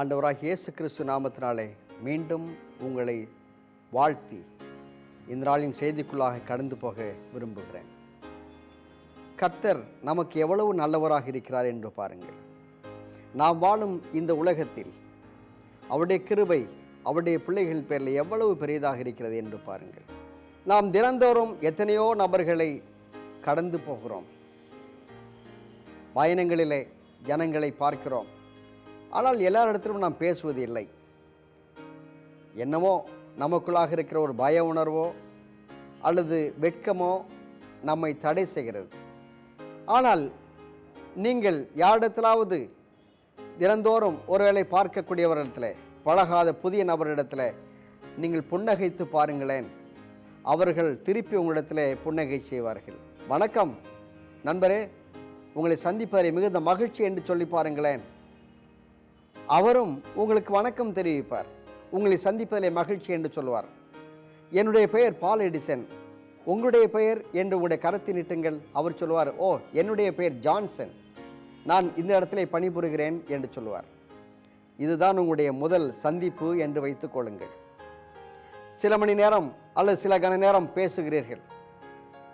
ஆண்டவராக இயேசு கிறிஸ்து நாமத்தினாலே மீண்டும் உங்களை வாழ்த்தி இந்த நாளின் செய்திக்குள்ளாக கடந்து போக விரும்புகிறேன். கர்த்தர் நமக்கு எவ்வளவு நல்லவராக இருக்கிறார் என்று பாருங்கள். நாம் வாழும் இந்த உலகத்தில் அவருடைய கிருபை அவருடைய பிள்ளைகள் பேரில் எவ்வளவு பெரியதாக இருக்கிறது என்று பாருங்கள். நாம் தினந்தோறும் எத்தனையோ நபர்களை கடந்து போகிறோம். பயணங்களிலே ஜனங்களை பார்க்கிறோம். ஆனால் எல்லாரிடத்திலும் நாம் பேசுவது இல்லை. என்னமோ நமக்குள்ளாக இருக்கிற ஒரு பய உணர்வோ அல்லது வெட்கமோ நம்மை தடை செய்கிறது. ஆனால் நீங்கள் யாரிடத்திலாவது தினந்தோறும் ஒருவேளை பார்க்கக்கூடியவரிடத்தில் பழகாத புதிய நபரிடத்தில் நீங்கள் புன்னகைத்து பாருங்களேன். அவர்கள் திருப்பி உங்களிடத்தில் புன்னகை செய்வார்கள். வணக்கம். நண்பரே உங்களை சந்திப்பதை மிகுந்த மகிழ்ச்சி என்று சொல்லி பாருங்களேன். அவரும் உங்களுக்கு வணக்கம் தெரிவிப்பார். உங்களை சந்திப்பதிலே மகிழ்ச்சி என்று சொல்வார் என்னுடைய பெயர் பால் எடிசன். உங்களுடைய பெயர் என்று உங்களுடைய கரத்தில் நீட்டுங்கள். அவர் சொல்லுவார் ஓ என்னுடைய பெயர் ஜான்சன். நான் இந்த இடத்துல பணிபுரிகிறேன் என்று சொல்லுவார். இதுதான் உங்களுடைய முதல் சந்திப்பு என்று வைத்துக் கொள்ளுங்கள். சில மணி நேரம் அல்லது சில கண நேரம் பேசுகிறீர்கள்.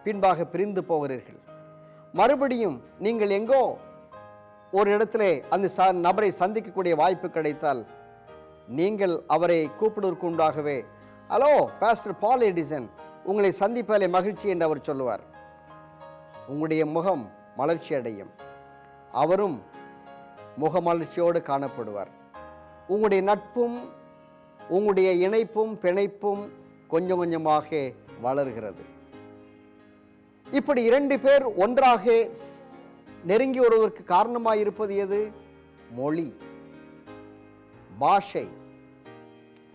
பின்பாக பிரிந்து போகிறீர்கள். மறுபடியும் நீங்கள் எங்கோ ஒரு இடத்திலே அந்த ச நபரை சந்திக்கக்கூடிய வாய்ப்பு கிடைத்தால் நீங்கள் அவரை கூப்பிடுவதற்கு உண்டாகவே ஹலோ பாஸ்டர் பால் எடிசன் உங்களை சந்திப்பதிலே மகிழ்ச்சி என்று அவர் சொல்லுவார். உங்களுடைய முகம் மலர்ச்சி அடையும். அவரும் முகமலர்ச்சியோடு காணப்படுவார். உங்களுடைய நட்பும் உங்களுடைய இணைப்பும் பிணைப்பும் கொஞ்சம் கொஞ்சமாக வளர்கிறது. இப்படி இரண்டு பேர் ஒன்றாக நெருங்கி வருவதற்கு காரணமாக இருப்பது எது? மொழி. பாஷை.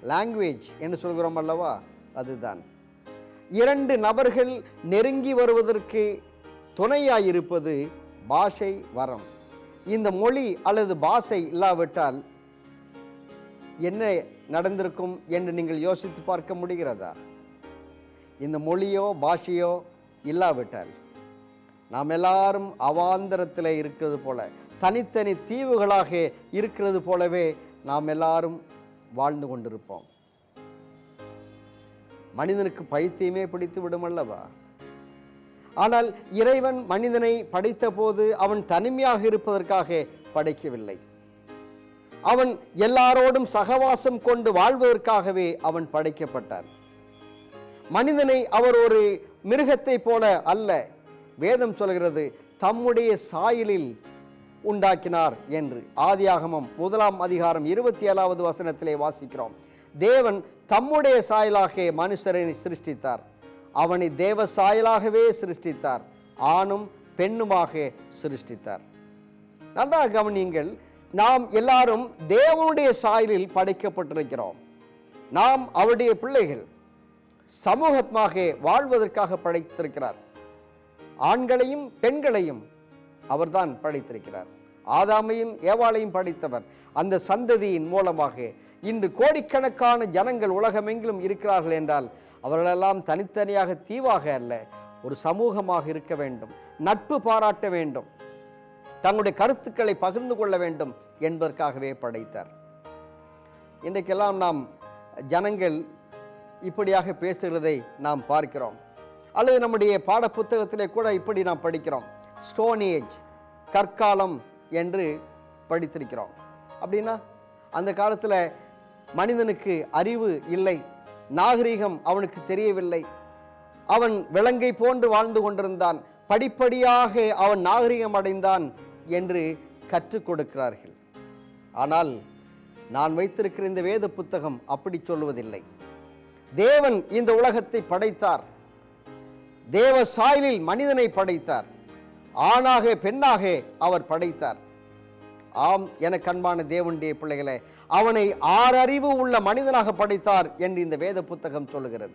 லாங்குவேஜ் என்று சொல்கிறோம் அல்லவா? அதுதான். இரண்டு நபர்கள் நெருங்கி வருவதற்கு துணையாயிருப்பது பாஷை வரம். இந்த மொழி அல்லது பாஷை இல்லாவிட்டால் என்ன நடந்திருக்கும் என்று நீங்கள் யோசித்து பார்க்க முடிகிறதா? இந்த மொழியோ பாஷையோ இல்லாவிட்டால். நாம் எல்லாரும் அவாந்தரத்தில் இருக்கிறது போல தனித்தனி தீவுகளாக இருக்கிறது போலவே நாம் எல்லாரும் வாழ்ந்து கொண்டிருப்போம். மனிதனுக்கு பைத்தியமே பிடித்து விடுமல்லவா ஆனால் இறைவன் மனிதனை படைத்த போது அவன் தனிமையாக இருப்பதற்காக படைக்கவில்லை. அவன் எல்லாரோடும் சகவாசம் கொண்டு வாழ்வதற்காகவே அவன் படைக்கப்பட்டான். மனிதனை அவர் ஒரு மிருகத்தை போல அல்ல வேதம் சொல்கிறது தம்முடைய சாயலில் உண்டாக்கினார் என்று. ஆதியாகமம் முதலாம் அதிகாரம் இருபத்தி ஏழாவது வசனத்திலே வாசிக்கிறோம். தேவன் தம்முடைய சாயலாக மனுஷரை சிருஷ்டித்தார். அவனை தேவ சாயலாகவே சிருஷ்டித்தார். ஆணும் பெண்ணுமாக சிருஷ்டித்தார். நன்றாக கவனியுங்கள் நாம் எல்லாரும் தேவனுடைய சாயலில் படைக்கப்பட்டிருக்கிறோம். நாம் அவருடைய பிள்ளைகள் சமூகமாக வாழ்வதற்காக படைத்திருக்கிறார். ஆண்களையும் பெண்களையும் அவர்தான் படைத்திருக்கிறார். ஆதாமையும் ஏவாளையும் படைத்தவர். அந்த சந்ததியின் மூலமாக இன்று கோடிக்கணக்கான ஜனங்கள் உலகமெங்கிலும் இருக்கிறார்கள் என்றால் அவர்களெல்லாம் தனித்தனியாக தீவாக அல்ல ஒரு சமூகமாக இருக்க வேண்டும் நட்பு பாராட்ட வேண்டும் தங்களுடைய கருத்துக்களை பகிர்ந்து கொள்ள வேண்டும் என்பதற்காகவே படைத்தார். இன்றைக்கெல்லாம் நாம் ஜனங்கள் இப்படியாக பேசுகிறதை நாம் பார்க்கிறோம். அல்லது நம்முடைய பாட புத்தகத்திலே கூட இப்படி நாம் படிக்கிறோம். ஸ்டோன் ஏஜ் கற்காலம் என்று படித்திருக்கிறோம். அப்படின்னா அந்த காலத்தில் மனிதனுக்கு அறிவு இல்லை நாகரிகம் அவனுக்கு தெரியவில்லை. அவன் விலங்கை போன்று வாழ்ந்து கொண்டிருந்தான் படிப்படியாக அவன் நாகரிகம் அடைந்தான் என்று கற்றுக் கொடுக்கிறார்கள். ஆனால் நான் வைத்திருக்கிற இந்த வேத புத்தகம் அப்படி சொல்வதில்லை தேவன் இந்த உலகத்தை படைத்தார். தேவ சாயலில் மனிதனை படைத்தார். ஆணாக பெண்ணாக அவர் படைத்தார். ஆம் என கண்பான தேவனுடைய பிள்ளைகளே அவனை ஆறறிவு உள்ள மனிதனாக படைத்தார் என்று இந்த வேத புத்தகம் சொல்லுகிறது.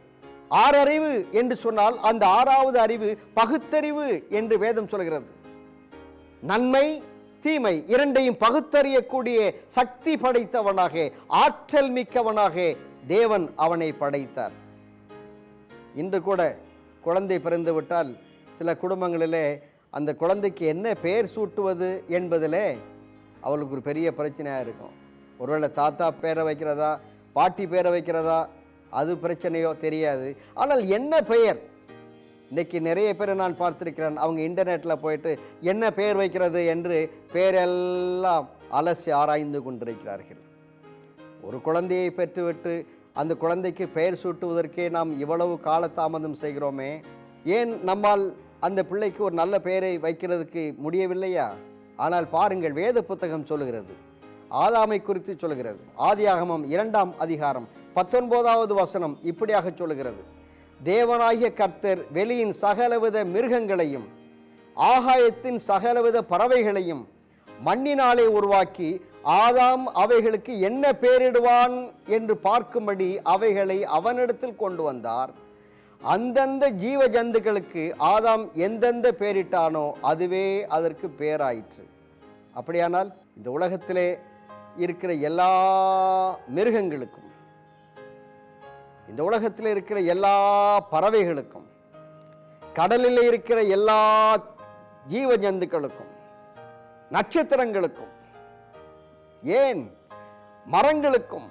ஆறறிவு என்று சொன்னால் அந்த ஆறாவது அறிவு பகுத்தறிவு என்று வேதம் சொல்கிறது நன்மை தீமை இரண்டையும் பகுத்தறியக்கூடிய சக்தி படைத்தவனாக ஆற்றல் மிக்கவனாக தேவன் அவனை படைத்தார். இன்று கூட குழந்தை பிறந்துவிட்டால் சில குடும்பங்களிலே அந்த குழந்தைக்கு என்ன பெயர் சூட்டுவது என்பதிலே அவளுக்கு ஒரு பெரிய பிரச்சனையாக இருக்கும். ஒருவேளை தாத்தா பேரை வைக்கிறதா பாட்டி பேரை வைக்கிறதா அது பிரச்சனையோ தெரியாது. ஆனால் என்ன பெயர்? இன்றைக்கி நிறைய பேரை நான் பார்த்துருக்கிறேன். அவங்க இன்டர்நெட்டில் போயிட்டு என்ன பெயர் வைக்கிறது என்று பெயரெல்லாம் அலசி ஆராய்ந்து கொண்டிருக்கிறார்கள். ஒரு குழந்தையை பெற்றுவிட்டு அந்த குழந்தைக்கு பெயர் சூட்டுவதற்கே நாம் இவ்வளவு காலதாமதம் செய்கிறோமே ஏன் நம்மால் அந்த பிள்ளைக்கு ஒரு நல்ல பெயரை வைக்கிறதுக்கு முடியவில்லையா? ஆனால் பாருங்கள் வேத புத்தகம் சொல்லுகிறது ஆதாமை குறித்து சொல்கிறது ஆதியாகமம் இரண்டாம் அதிகாரம் பத்தொன்பதாவது வசனம் இப்படியாக சொல்லுகிறது. தேவனாகிய கர்த்தர் வெளியின் சகலவித மிருகங்களையும் ஆகாயத்தின் சகலவித பறவைகளையும் மண்ணினாலே உருவாக்கி ஆதாம் அவைகளுக்கு என்ன பெயரிடுவான் என்று பார்க்கும்படி அவைகளை அவனிடத்தில் கொண்டு வந்தார். அந்தந்த ஜீவ ஜந்துக்களுக்கு ஆதாம் எந்தெந்த பேரிட்டானோ அதுவே அதற்கு பேராயிற்று. அப்படியானால் இந்த உலகத்திலே இருக்கிற எல்லா மிருகங்களுக்கும் இந்த உலகத்தில் இருக்கிற எல்லா பறவைகளுக்கும் கடலில் இருக்கிற எல்லா ஜீவ ஜந்துக்களுக்கும் நட்சத்திரங்களுக்கும் ஏன்? மரங்களுக்கும்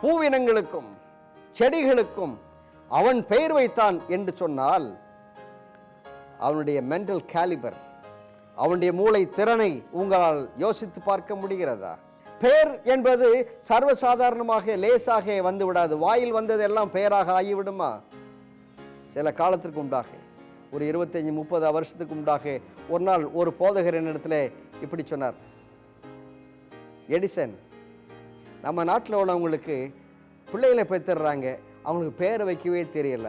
பூவினங்களுக்கும் செடிகளுக்கும் அவன் பெயர் வைத்தான் என்று சொன்னால் அவனுடைய மென்டல் கேலிபர் அவனுடைய மூளை திறனை உங்களால் யோசித்து பார்க்க முடிகிறதா? பெயர் என்பது சர்வசாதாரணமாக லேசாக வந்து விடாது வாயில் வந்ததெல்லாம் பெயராக ஆகிவிடுமா? சில காலத்திற்கு உண்டாக ஒரு இருபத்தஞ்சி முப்பது வருஷத்துக்கு உண்டாக ஒரு நாள் ஒரு போதகர் என்னிடத்துல இப்படி சொன்னார். எடிசன். நம்ம நாட்டில் உள்ளவங்களுக்கு பிள்ளைகளை பெற்றுடுறாங்க. அவங்களுக்கு பேரை வைக்கவே தெரியல.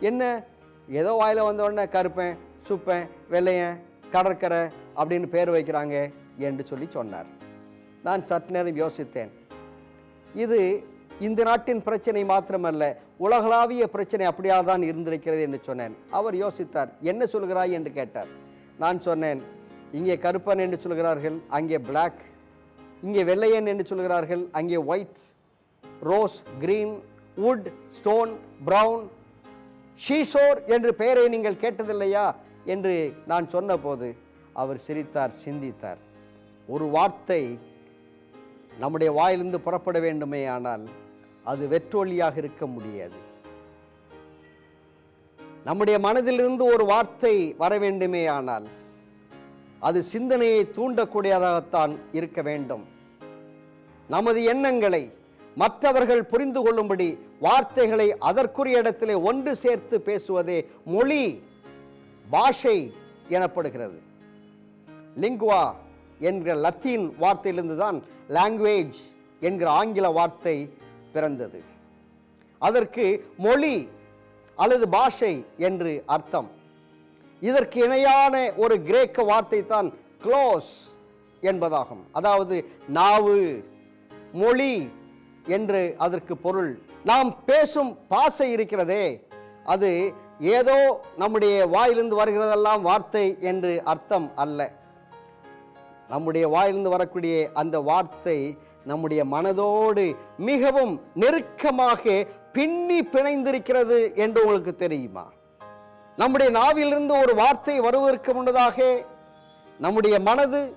என்ன? ஏதோ வாயில் வந்தோடனே கருப்பேன் சுப்பேன் வெள்ளையன் கடற்கரை அப்படின்னு பேர் வைக்கிறாங்க என்று சொல்லி சொன்னார். நான் சற்று நேரம் யோசித்தேன். இது இந்த நாட்டின் பிரச்சனை மாத்திரமல்ல உலகளாவிய பிரச்சனை அப்படியாக தான் இருந்திருக்கிறது என்று சொன்னேன். அவர் யோசித்தார் என்ன சொல்கிறாய்? என்று கேட்டார். நான் சொன்னேன் இங்கே கருப்பன் என்று சொல்கிறார்கள் அங்கே பிளாக் இங்கே வெள்ளையன் என்று சொல்கிறார்கள். அங்கே white rose green wood stone brown ஷீசோர் என்று பெயரை நீங்கள் கேட்டதில்லையா என்று நான் சொன்னபோது அவர் சிரித்தார் சிந்தித்தார். ஒரு வார்த்தை நம்முடைய வாயிலிருந்து புறப்பட வேண்டுமே ஆனால் அது வெற்றொலியாக இருக்க முடியாது. நம்முடைய மனதிலிருந்து ஒரு வார்த்தை வர வேண்டுமே ஆனால் அது சிந்தனையை தூண்டக்கூடியதாகத்தான் இருக்க வேண்டும். நமது எண்ணங்களை மற்றவர்கள் புரிந்து கொள்ளும்படி வார்த்தைகளை அதற்குரிய இடத்திலே ஒன்று சேர்த்து பேசுவதே மொழி பாஷை எனப்படுகிறது. லிங்குவா என்கிற லத்தீன் வார்த்தையிலிருந்து தான் லாங்குவேஜ் என்கிற ஆங்கில வார்த்தை பிறந்தது. அதற்கு மொழி அல்லது பாஷை என்று அர்த்தம். இதற்கு இணையான ஒரு கிரேக்க வார்த்தை தான் க்ளோஸ் என்பதாகும். அதாவது நாவு மொழி என்று அதற்கு பொருள். நாம் பேசும் பாசை இருக்கிறதே அது ஏதோ நம்முடைய வாயிலிருந்து வருகிறதெல்லாம் வார்த்தை என்று அர்த்தம் அல்ல. நம்முடைய வாயிலிருந்து வரக்கூடிய அந்த வார்த்தை நம்முடைய மனதோடு மிகவும் நெருக்கமாக பின்னி பிணைந்திருக்கிறது என்று உங்களுக்கு தெரியுமா? நம்முடைய நாவிலிருந்து ஒரு வார்த்தை வருவதற்கு முன்னதாக நம்முடைய மனது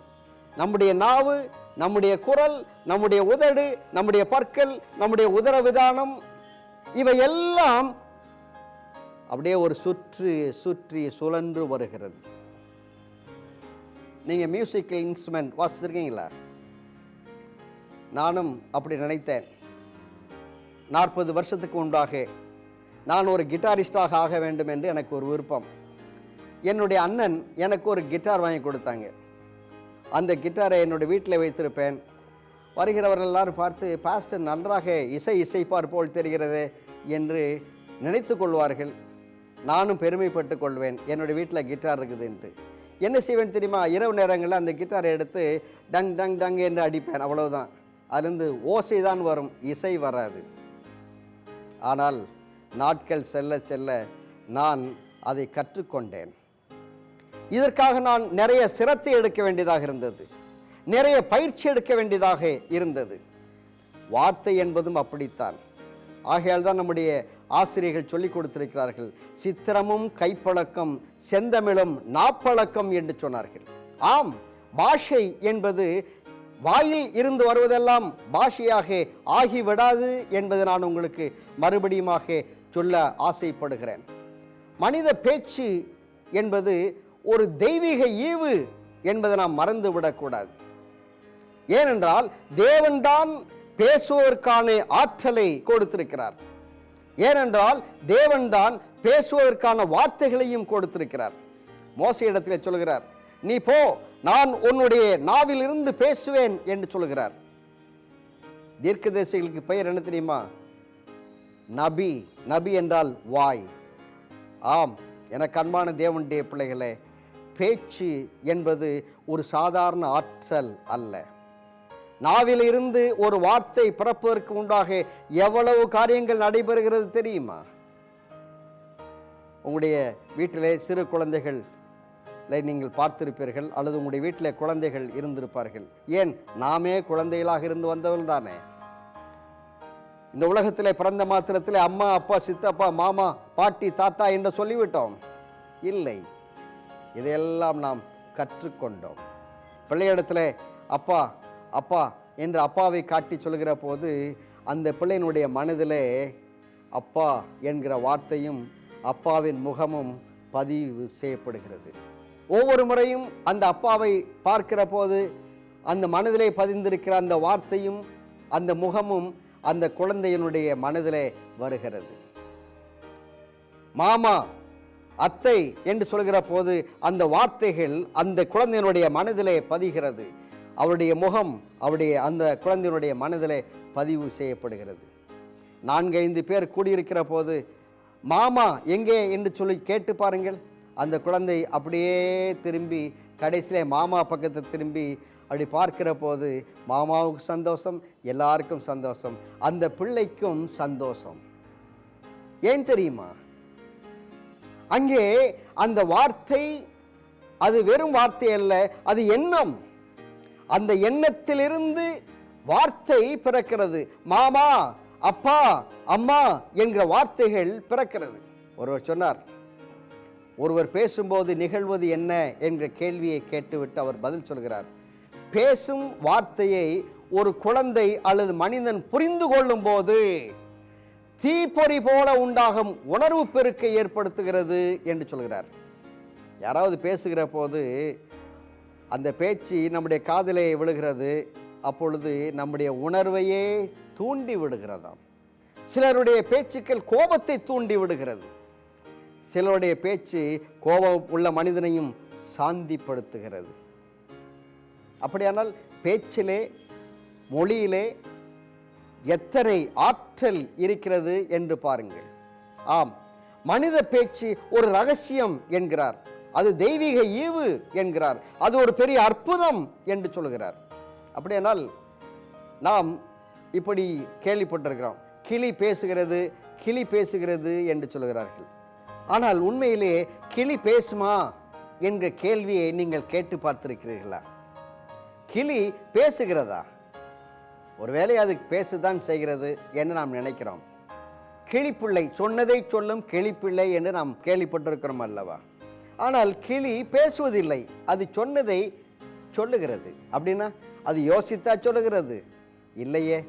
நம்முடைய நாவு நம்முடைய குரல் நம்முடைய உதடு நம்முடைய பற்கள் நம்முடைய உதரவிதானம் இவை எல்லாம் அப்படியே ஒரு சுற்றி சுற்றி சுழன்று வருகிறது. நீங்கள் மியூசிக்கல் இன்ஸ்ட்ருமெண்ட் வாசிச்சிருக்கீங்களா? நானும் அப்படி நினைத்தேன். நாற்பது வருஷத்துக்கு முன்பாக நான் ஒரு கிட்டாரிஸ்டாக ஆக வேண்டும் என்று எனக்கு ஒரு விருப்பம். என்னுடைய அண்ணன் எனக்கு ஒரு கிட்டார் வாங்கி கொடுத்தாங்க. அந்த கிட்டாரை என்னுடைய வீட்டில் வைத்திருப்பேன். வருகிறவர்கள் எல்லாரும் பார்த்து பாஸ்டர் நன்றாக இசை இசைப்பார் போல் தெரிகிறது என்று நினைத்து கொள்வார்கள். நானும் பெருமைப்பட்டு கொள்வேன். என்னுடைய வீட்டில் கிட்டார் இருக்குது என்று. என்ன செய்வேன் தெரியுமா? இரவு நேரங்களில் அந்த கிட்டாரை எடுத்து டங் டங் டங் என்று அடிப்பேன். அவ்வளவுதான். அதுலேருந்து ஓசை தான் வரும். இசை வராது. ஆனால் நாட்கள் செல்ல செல்ல நான் அதை கற்றுக்கொண்டேன். இதற்காக நான் நிறைய சிரத்தை எடுக்க வேண்டியதாக இருந்தது. நிறைய பயிற்சி எடுக்க வேண்டியதாக இருந்தது. வார்த்தை என்பதும் அப்படித்தான். ஆகையால் தான் நம்முடைய ஆசிரியர்கள் சொல்லிக் கொடுத்திருக்கிறார்கள் சித்திரமும் கைப்பழக்கம் செந்தமிழும் நாப்பழக்கம் என்று சொன்னார்கள். ஆம் பாஷை என்பது வாயில் இருந்து வருவதெல்லாம் பாஷையாக ஆகிவிடாது என்பதை நான் உங்களுக்கு மறுபடியுமாக சொல்ல ஆசைப்படுகிறேன். மனித பேச்சு என்பது ஒரு தெய்வீக ஈவு என்பதை நாம் மறந்து விடக்கூடாது ஏனென்றால் தேவன்தான் பேசுவதற்கான ஆற்றலை கொடுத்திருக்கிறார். ஏனென்றால் தேவன்தான் பேசுவதற்கான வார்த்தைகளையும் கொடுத்திருக்கிறார். மோச இடத்திலே சொல்கிறார் நீ போ நான் உன்னுடைய நாவிலிருந்து பேசுவேன் என்று சொல்கிறார். தீர்க்கதரிசிகளுக்கு பெயர் என்ன தெரியுமா? நபி நபி என்றால் வாய். ஆம் என கண்மான தேவனுடைய பிள்ளைகளே பேச்சு என்பது ஒரு சாதாரண ஆற்றல் அல்ல. நாவிலிருந்து ஒரு வார்த்தை பிறப்பதற்கு உண்டாக எவ்வளவு காரியங்கள் நடைபெறுகிறது தெரியுமா? உங்களுடைய வீட்டிலே சிறு குழந்தைகள் நீங்கள் பார்த்திருப்பீர்கள் அல்லது உங்களுடைய வீட்டில் குழந்தைகள் இருந்திருப்பார்கள். ஏன்? நாமே குழந்தைகளாக இருந்து வந்தவர்கள் தானே. இந்த உலகத்தில் பிறந்த மாத்திரத்தில் அம்மா அப்பா சித்தப்பா மாமா பாட்டி தாத்தா என்று சொல்லிவிட்டோம். இல்லை. இதையெல்லாம் நாம் கற்றுக்கொண்டோம். பிள்ளையிடத்தில் அப்பா அப்பா என்று அப்பாவை காட்டி சொல்கிற போது அந்த பிள்ளையினுடைய மனதிலே அப்பா என்கிற வார்த்தையும் அப்பாவின் முகமும் பதிவு செய்யப்படுகிறது. ஒவ்வொரு முறையும் அந்த அப்பாவை பார்க்கிற போது அந்த மனதிலே பதிந்திருக்கிற அந்த வார்த்தையும் அந்த முகமும் அந்த குழந்தையினுடைய மனதிலே வருகிறது. மாமா அத்தை என்று சொல்கிற போது அந்த வார்த்தைகள் அந்த குழந்தையினுடைய மனதிலே பதிகிறது. அவருடைய முகம் அவருடைய அந்த குழந்தையினுடைய மனதிலே பதிவு செய்யப்படுகிறது. நான்கு ஐந்து பேர் கூடியிருக்கிற போது மாமா எங்கே? என்று சொல்லி கேட்டு பாருங்கள். அந்த குழந்தை அப்படியே திரும்பி கடைசியிலே மாமா பக்கத்தை திரும்பி அப்படி பார்க்கிற போது மாமாவுக்கு சந்தோஷம் எல்லாருக்கும் சந்தோஷம். அந்த பிள்ளைக்கும் சந்தோஷம். ஏன் தெரியுமா? அங்கே அந்த வார்த்தை அது வெறும் வார்த்தை அல்ல அது எண்ணம். அந்த எண்ணத்திலிருந்து வார்த்தை பிறக்கிறது. மாமா அப்பா அம்மா என்கிற வார்த்தைகள் பிறக்கிறது. ஒருவர் சொன்னார் ஒருவர் பேசும்போது நிகழ்வது என்ன? என்ற கேள்வியை கேட்டுவிட்டு அவர் பதில் சொல்கிறார். பேசும் வார்த்தையை ஒரு குழந்தை அல்லது மனிதன் புரிந்து கொள்ளும் போது தீப்பொறி போல உண்டாகும் உணர்வு பெருக்கை ஏற்படுத்துகிறது என்று சொல்கிறார். யாராவது பேசுகிற போது அந்த பேச்சு நம்முடைய காதிலே விழுகிறது அப்பொழுது நம்முடைய உணர்வையே தூண்டி விடுகிறதாம். சிலருடைய பேச்சுக்கள் கோபத்தை தூண்டி விடுகிறது. சிலருடைய பேச்சு கோபம் உள்ள மனிதனையும் சாந்திப்படுத்துகிறது. அப்படியானால் பேச்சிலே மொழியிலே எத்தனை ஆற்றல் இருக்கிறது என்று பாருங்கள். ஆம் மனித பேச்சு ஒரு ரகசியம் என்கிறார். அது தெய்வீக ஈவு என்கிறார். அது ஒரு பெரிய அற்புதம் என்று சொல்கிறார். அப்படியானால் நாம் இப்படி கேள்விப்பட்டிருக்கிறோம். கிளி பேசுகிறது கிளி பேசுகிறது என்று சொல்கிறார்கள். ஆனால் உண்மையிலே கிளி பேசுமா என்ற கேள்வியை நீங்கள் கேட்டு பார்த்திருக்கிறீர்களா? கிளி பேசுகிறதா? ஒருவேளை அது பேசுதான் செய்கிறது என்று நாம் நினைக்கிறோம். கிளிப்பிள்ளை சொன்னதை சொல்லும் கிளிப்பிள்ளை என்று நாம் கேள்விப்பட்டிருக்கிறோம் அல்லவா? ஆனால் கிளி பேசுவதில்லை அது சொன்னதை சொல்லுகிறது. அப்படின்னா அது யோசித்தா சொல்லுகிறது. இல்லையே.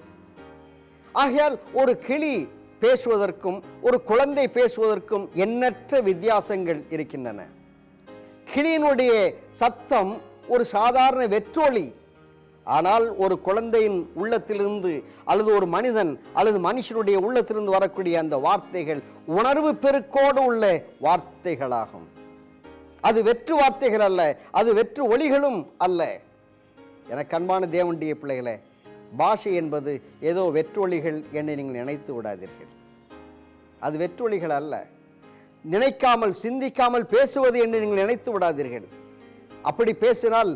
ஆகையால் ஒரு கிளி பேசுவதற்கும் ஒரு குழந்தை பேசுவதற்கும் எண்ணற்ற வித்தியாசங்கள் இருக்கின்றன. கிளியினுடைய சத்தம் ஒரு சாதாரண வெற்றொளி ஆனால் ஒரு குழந்தையின் உள்ளத்திலிருந்து அல்லது ஒரு மனிதன் அல்லது மனுஷனுடைய உள்ளத்திலிருந்து வரக்கூடிய அந்த வார்த்தைகள் உணர்வு பெருக்கோடு உள்ள வார்த்தைகளாகும். அது வெற்று வார்த்தைகள் அல்ல அது வெற்று ஒளிகளும் அல்ல. எனக்கு அன்பான தேவனுடைய பிள்ளைகளே பாஷை என்பது ஏதோ வெற்றொலிகள் என்று நீங்கள் நினைத்து விடாதீர்கள். அது வெற்றொலிகள் அல்ல. நினைக்காமல் சிந்திக்காமல் பேசுவது என்று நீங்கள் நினைத்து விடாதீர்கள். அப்படி பேசினால்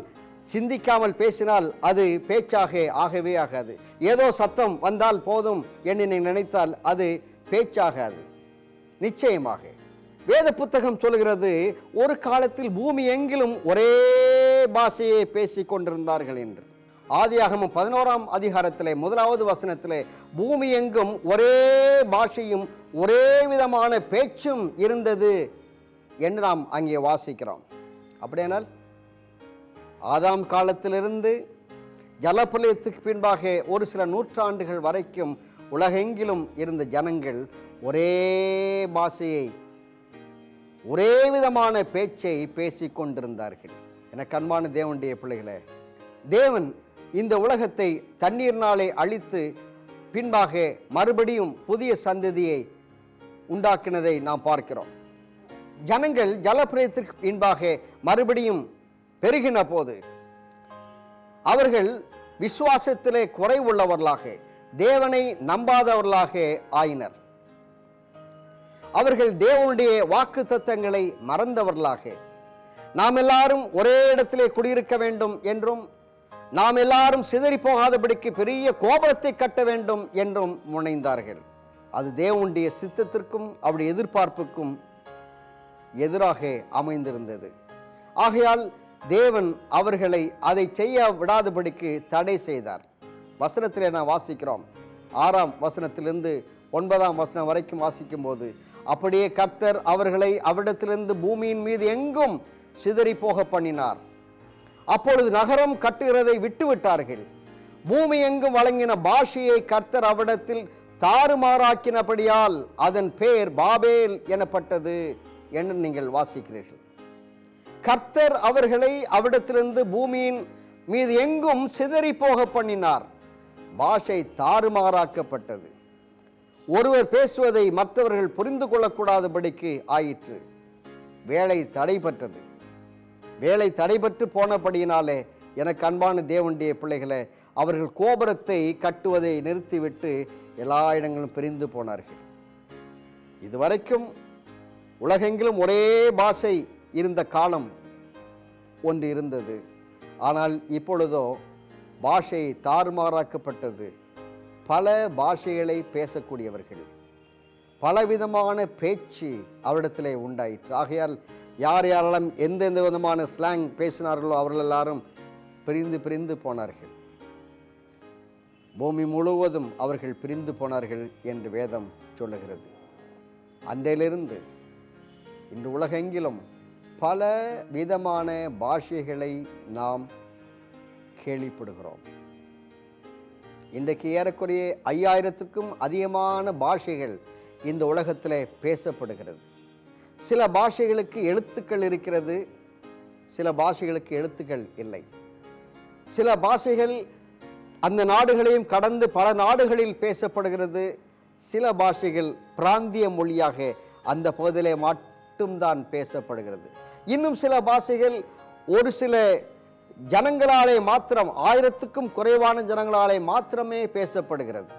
சிந்திக்காமல் பேசினால் அது பேச்சாக ஆகவே ஆகாது. ஏதோ சத்தம் வந்தால் போதும் என்று நீங்கள் நினைத்தால் அது பேச்சாகாது. நிச்சயமாக. வேத புத்தகம் சொல்கிறது ஒரு காலத்தில் பூமி எங்கிலும் ஒரே பாஷையை பேசி கொண்டிருந்தார்கள் என்று. ஆதியாகமும் பதினோராம் அதிகாரத்திலே முதலாவது வசனத்திலே பூமி எங்கும் ஒரே பாஷையும் ஒரே விதமான பேச்சும் இருந்தது என்று நாம் அங்கே வாசிக்கிறோம். அப்படியானால் ஆதாம் காலத்திலிருந்து ஜலப்பிரளயத்துக்கு பின்பாக ஒரு சில நூற்றாண்டுகள் வரைக்கும் உலகெங்கிலும் இருந்த ஜனங்கள் ஒரே பாஷையை ஒரே விதமான பேச்சை பேசி கொண்டிருந்தார்கள். என கண்மான தேவனுடைய பிள்ளைகளே தேவன் இந்த உலகத்தை தண்ணீர்னாலே அழித்து பின்பாக மறுபடியும் புதிய சந்ததியை உண்டாக்கினதை நாம் பார்க்கிறோம். ஜனங்கள் ஜலப்பிரயத்திற்கு பின்பாக மறுபடியும் பெருகின போது அவர்கள் விசுவாசத்திலே குறைவுள்ளவர்களாக தேவனை நம்பாதவர்களாக ஆயினர். அவர்கள் தேவனுடைய வாக்கு தத்தங்களை மறந்தவர்களாக நாம் எல்லாரும் ஒரே இடத்திலே குடியிருக்க வேண்டும் என்றும் நாம் எல்லாரும் சிதறி போகாதபடிக்கு பெரிய கோபுரத்தை கட்ட வேண்டும் என்றும் முனைந்தார்கள். அது தேவனுடைய சித்தத்திற்கும் அவருடைய எதிர்பார்ப்புக்கும் எதிராக அமைந்திருந்தது. ஆகையால் தேவன் அவர்களை அதை செய்ய விடாதபடிக்கு தடை செய்தார். வசனத்திலே நான் வாசிக்கிறோம். ஆறாம் வசனத்திலிருந்து ஒன்பதாம் வசனம் வரைக்கும் வாசிக்கும் போது அப்படியே கர்த்தர் அவர்களை அவ்விடத்திலிருந்து பூமியின் மீது எங்கும் சிதறி போக பண்ணினார். அப்பொழுது நகரம் கட்டுகிறதை விட்டுவிட்டார்கள். பூமி எங்கும் வழங்கின பாஷையை கர்த்தர் அவ்விடத்தில் தாறுமாறாக்கினபடியால் அதன் பெயர் பாபேல் எனப்பட்டது என்று நீங்கள் வாசிக்கிறீர்கள். கர்த்தர் அவர்களை அவ்விடத்திலிருந்து பூமியின் மீது எங்கும் சிதறி போக பண்ணினார். பாஷை தாறுமாறாக்கப்பட்டது. ஒருவர் பேசுவதை மற்றவர்கள் புரிந்து கொள்ளக்கூடாதபடிக்கு ஆயிற்று. வேலை தடைபட்டது. வேலை தடைபட்டு போனபடியினாலே எனக்கு அன்பான தேவனுடைய பிள்ளைகளை அவர்கள் கோபுரத்தை கட்டுவதை நிறுத்திவிட்டு எல்லா இடங்களும் பிரிந்து போனார்கள். இதுவரைக்கும் உலகெங்கிலும் ஒரே பாஷை இருந்த காலம் ஒன்று இருந்தது. ஆனால் இப்பொழுதோ பாஷை தாறுமாறாக்கப்பட்டது. பல பாஷைகளை பேசக்கூடியவர்கள். பலவிதமான பேச்சு அவரிடத்திலே உண்டாயிற்று. ஆகையால் யார் யாரெல்லாம் எந்தெந்த விதமான ஸ்லாங் பேசினார்களோ அவர்கள் எல்லாரும் பிரிந்து பிரிந்து போனார்கள். பூமி முழுவதும் அவர்கள் பிரிந்து போனார்கள் என்று வேதம் சொல்லுகிறது. அன்றையிலிருந்து இன்று உலகெங்கிலும் பல விதமான பாஷைகளை நாம் கேள்விப்படுகிறோம். இன்றைக்கு ஏறக்குறைய ஐயாயிரத்துக்கும் அதிகமான பாஷைகள் இந்த உலகத்தில் பேசப்படுகிறது. சில பாஷைகளுக்கு எழுத்துக்கள் இருக்கிறது சில பாஷைகளுக்கு எழுத்துக்கள் இல்லை. சில பாஷைகள் அந்த நாடுகளையும் கடந்து பல நாடுகளில் பேசப்படுகிறது. சில பாஷைகள் பிராந்திய மொழியாக அந்த பகுதியிலே மட்டும்தான் பேசப்படுகிறது. இன்னும் சில பாஷைகள் ஒரு சில ஜனங்களாலே மாத்திரம் ஆயிரத்துக்கும் குறைவான ஜனங்களாலே மாத்திரமே பேசப்படுகிறது.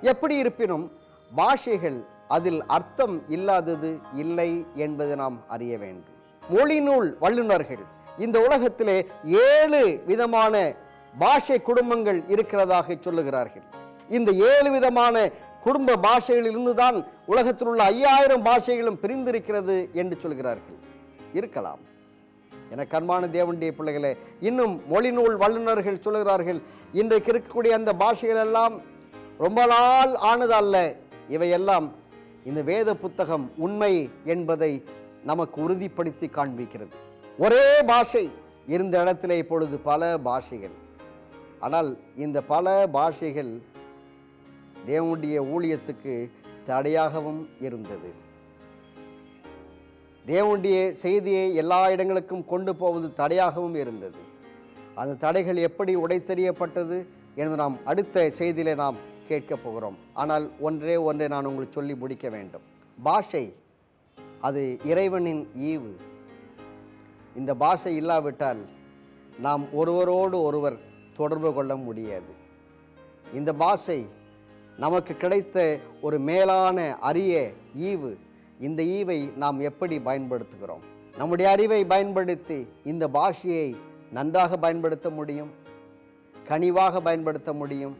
எப்படி இருப்பினும் பாஷைகள் அதில் அர்த்தம் இல்லாதது இல்லை என்பதை நாம் அறிய வேண்டும். மொழிநூல் வல்லுநர்கள் இந்த உலகத்திலே ஏழு விதமான பாஷை குடும்பங்கள் இருக்கிறதாக சொல்லுகிறார்கள். இந்த ஏழு விதமான குடும்ப பாஷைகளிலிருந்து தான் உலகத்தில் உள்ள ஐயாயிரம் பாஷைகளும் பிரிந்திருக்கிறது என்று சொல்கிறார்கள். இருக்கலாம். என கண்மான தேவனுடைய பிள்ளைகளே இன்னும் மொழிநூல் வல்லுநர்கள் சொல்லுகிறார்கள் இன்றைக்கு இருக்கக்கூடிய அந்த பாஷைகள் எல்லாம் ரொம்ப நாள் ஆனதல்ல. இவையெல்லாம் இந்த வேத புத்தகம் உண்மை என்பதை நமக்கு உறுதிப்படுத்தி காண்பிக்கிறது. ஒரே பாஷை இருந்த இடத்துல இப்பொழுது பல பாஷைகள். ஆனால் இந்த பல பாஷைகள் தேவனுடைய ஊழியத்துக்கு தடையாகவும் இருந்தது. தேவனுடைய செய்தியை எல்லா இடங்களுக்கும் கொண்டு போவது தடையாகவும் இருந்தது. அந்த தடைகள் எப்படி உடைத்தெறியப்பட்டது என்று நாம் அடுத்த செய்தியிலே நாம் கேட்கப் போகிறோம். ஆனால் ஒன்றே ஒன்றை நான் உங்களுக்கு சொல்லி முடிக்க வேண்டும். பாஷை அது இறைவனின் ஈவு. இந்த பாஷை இல்லாவிட்டால் நாம் ஒருவரோடு ஒருவர் தொடர்பு கொள்ள முடியாது. இந்த பாஷை நமக்கு கிடைத்த ஒரு மேலான அரிய ஈவு. இந்த ஈவை நாம் எப்படி பயன்படுத்துகிறோம்? நம்முடைய அறிவை பயன்படுத்தி இந்த பாஷையை நன்றாக பயன்படுத்த முடியும்? கனிவாக பயன்படுத்த முடியும்?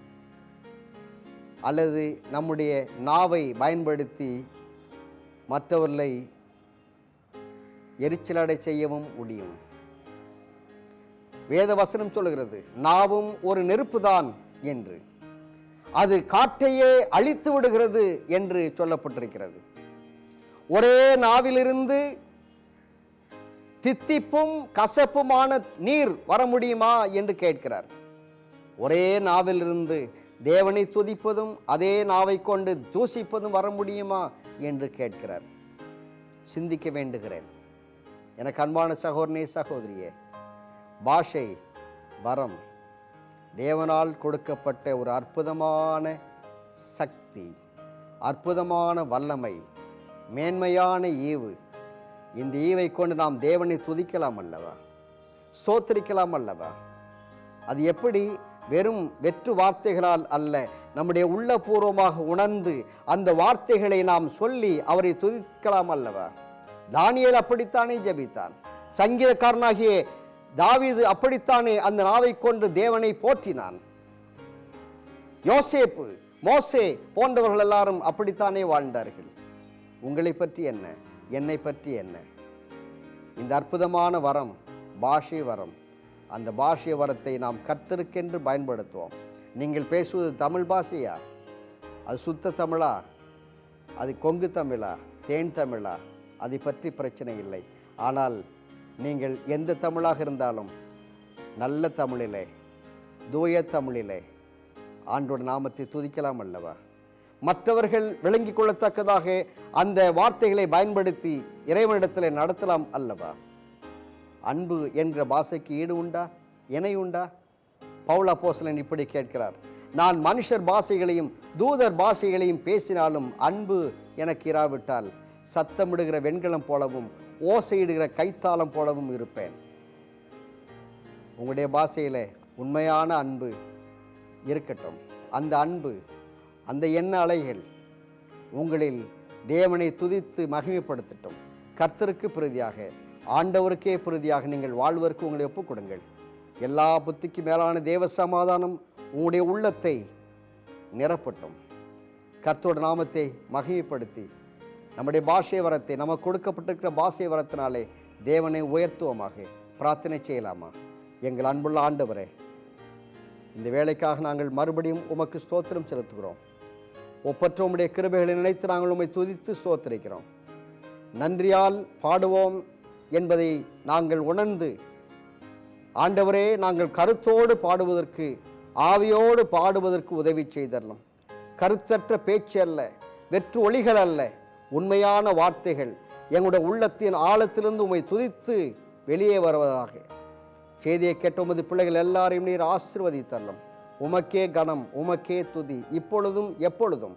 அல்லது நம்முடைய நாவை பயன்படுத்தி மற்றவர்களை எரிச்சலடை செய்யவும் முடியும்? வேத வசனம் சொல்லுகிறது நாவும் ஒரு நெருப்புதான் என்று. அது காட்டையே அழித்து விடுகிறது என்று சொல்லப்பட்டிருக்கிறது. ஒரே நாவிலிருந்து தித்திப்பும் கசப்புமான நீர் வர முடியுமா என்று கேட்கிறார். ஒரே நாவிலிருந்து தேவனை துதிப்பதும் அதே நாவை கொண்டு தூசிப்பதும் வர முடியுமா என்று கேட்கிறார். சிந்திக்க வேண்டுகிறேன். எனக்கு அன்பான சகோதரனே சகோதரியே பாஷை வரம் தேவனால் கொடுக்கப்பட்ட ஒரு அற்புதமான சக்தி அற்புதமான வல்லமை மேன்மையான ஈவு. இந்த ஈவை கொண்டு நாம் தேவனை துதிக்கலாம் அல்லவா? ஸ்தோத்திரிக்கலாம் அல்லவா? அது எப்படி? வெறும் வெற்று வார்த்தைகளால் அல்ல நம்முடைய உள்ளபூர்வமாக உணர்ந்து அந்த வார்த்தைகளை நாம் சொல்லி அவரை துதிக்கலாம் அல்லவா? தானியல் அப்படித்தானே ஜெபித்தான். சங்கீதக்காரனாகிய தாவீது அப்படித்தானே அந்த நாவை கொண்டு தேவனை போற்றினான். யோசேப்பு மோசே போன்றவர்கள் எல்லாரும் அப்படித்தானே வாழ்ந்தார்கள். உங்களை பற்றி என்ன? என்னை பற்றி என்ன? இந்த அற்புதமான வரம் பாஷை வரம். அந்த பாஷை வரத்தை நாம் கர்த்தருக்கென்று பயன்படுத்துவோம். நீங்கள் பேசுவது தமிழ் பாஷையா? அது சுத்த தமிழா? அது கொங்கு தமிழா? தேன் தமிழா? அதை பற்றி பிரச்சனை இல்லை. ஆனால் நீங்கள் எந்த தமிழாக இருந்தாலும் நல்ல தமிழிலே தூய தமிழிலே ஆண்டோட நாமத்தை துதிக்கலாம் அல்லவா? மற்றவர்கள் விளங்கிக் கொள்ளத்தக்கதாக அந்த வார்த்தைகளை பயன்படுத்தி இறைவனிடத்தில் நடத்தலாம் அல்லவா? அன்பு என்ற பாஷைக்கு ஈடு உண்டா? இணை உண்டா? பவுலா போசலன் இப்படி கேட்கிறார் நான் மனுஷர் பாஷைகளையும் தூதர் பாஷைகளையும் பேசினாலும் அன்பு எனக்கு இராவிட்டால் சத்தமிடுகிற வெண்கலம் போலவும் ஓசையிடுகிற கைத்தாளம் போலவும் இருப்பேன். உங்களுடைய பாஷையில் உண்மையான அன்பு இருக்கட்டும். அந்த அன்பு அந்த எண்ண அலைகள் உங்களில் தேவனை துதித்து மகிமைப்படுத்தட்டும். கர்த்தருக்கு பிரதியாக ஆண்டவருக்கே பிரதியாக நீங்கள் வாழ்வதற்கு உங்களை ஒப்புக் கொடுங்கள். எல்லா புத்திக்கு மேலான தேவ சமாதானம் உங்களுடைய உள்ளத்தை நிரப்பட்டும். கர்த்தோட நாமத்தை மகிமைப்படுத்தி நம்முடைய பாஷை வரத்தை நமக்கு கொடுக்கப்பட்டிருக்கிற பாஷை வரத்தினாலே தேவனை உயர்த்துவமாக. பிரார்த்தனை செய்யலாமா? எங்கள் அன்புள்ள ஆண்டவரே இந்த வேலைக்காக நாங்கள் மறுபடியும் உமக்கு ஸ்தோத்திரம் செலுத்துகிறோம். ஒப்பற்ற உம்முடைய கிருபைகளை நினைத்து நாங்கள் உம்மை துதித்து ஸ்தோத்திரிக்கிறோம். நன்றியால் பாடுவோம் என்பதை நாங்கள் உணர்ந்து ஆண்டவரே நாங்கள் கருத்தோடு பாடுவதற்கு ஆவியோடு பாடுவதற்கு உதவி செய்தரலாம். கருத்தற்ற பேச்சு அல்ல வெற்று ஒளிகள் அல்ல உண்மையான வார்த்தைகள் எங்களுடைய உள்ளத்தின் ஆழத்திலிருந்து உம்மை துதித்து வெளியே வருவதாக. செய்தியை கேட்ட உமது பிள்ளைகள் எல்லாரையும் நீர் ஆசிர்வதித்தரலாம். உமக்கே கணம் உமக்கே துதி இப்பொழுதும் எப்பொழுதும்.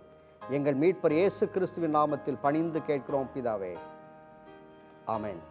எங்கள் மீட்பர் இயேசு கிறிஸ்துவின் நாமத்தில் பணிந்து கேட்கிறோம் பிதாவே. ஆமேன்.